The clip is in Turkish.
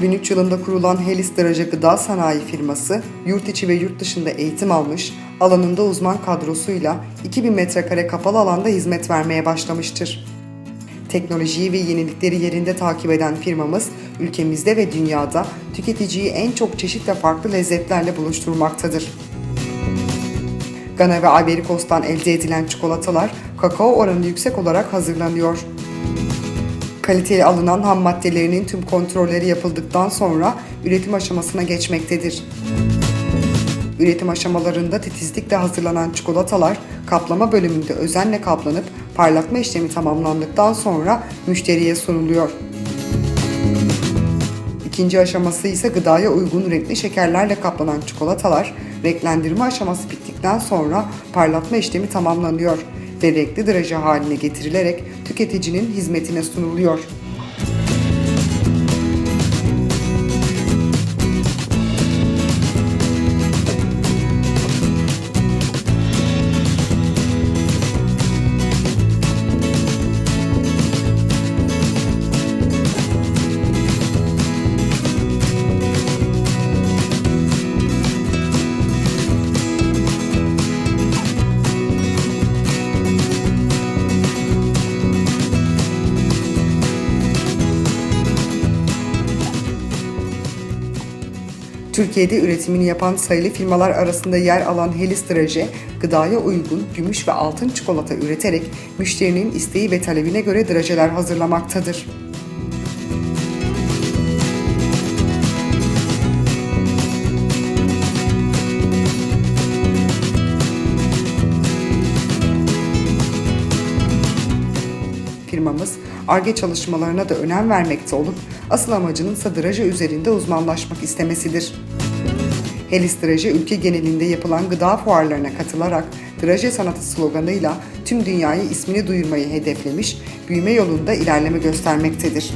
2003 yılında kurulan Helis Draje Gıda Sanayi firması, yurt içi ve yurt dışında eğitim almış, alanında uzman kadrosuyla 2000 metrekare kapalı alanda hizmet vermeye başlamıştır. Teknolojiyi ve yenilikleri yerinde takip eden firmamız, ülkemizde ve dünyada tüketiciyi en çok çeşit ve farklı lezzetlerle buluşturmaktadır. Gana ve Ivory Coast'tan elde edilen çikolatalar kakao oranı yüksek olarak hazırlanıyor. Kaliteli alınan ham maddelerinin tüm kontrolleri yapıldıktan sonra üretim aşamasına geçmektedir. Üretim aşamalarında titizlikle hazırlanan çikolatalar kaplama bölümünde özenle kaplanıp parlatma işlemi tamamlandıktan sonra müşteriye sunuluyor. İkinci aşaması ise gıdaya uygun renkli şekerlerle kaplanan çikolatalar renklendirme aşaması bittikten sonra parlatma işlemi tamamlanıyor ve renkli draje haline getirilerek tüketicinin hizmetine sunuluyor. Türkiye'de üretimini yapan sayılı firmalar arasında yer alan Helis Draje, gıdaya uygun gümüş ve altın çikolata üreterek müşterinin isteği ve talebine göre drajeler hazırlamaktadır. Firmamız ARGE çalışmalarına da önem vermekte olup asıl amacının ise draje üzerinde uzmanlaşmak istemesidir. Helis Draje ülke genelinde yapılan gıda fuarlarına katılarak Draje sanatı sloganıyla tüm dünyayı ismini duyurmayı hedeflemiş, büyüme yolunda ilerleme göstermektedir.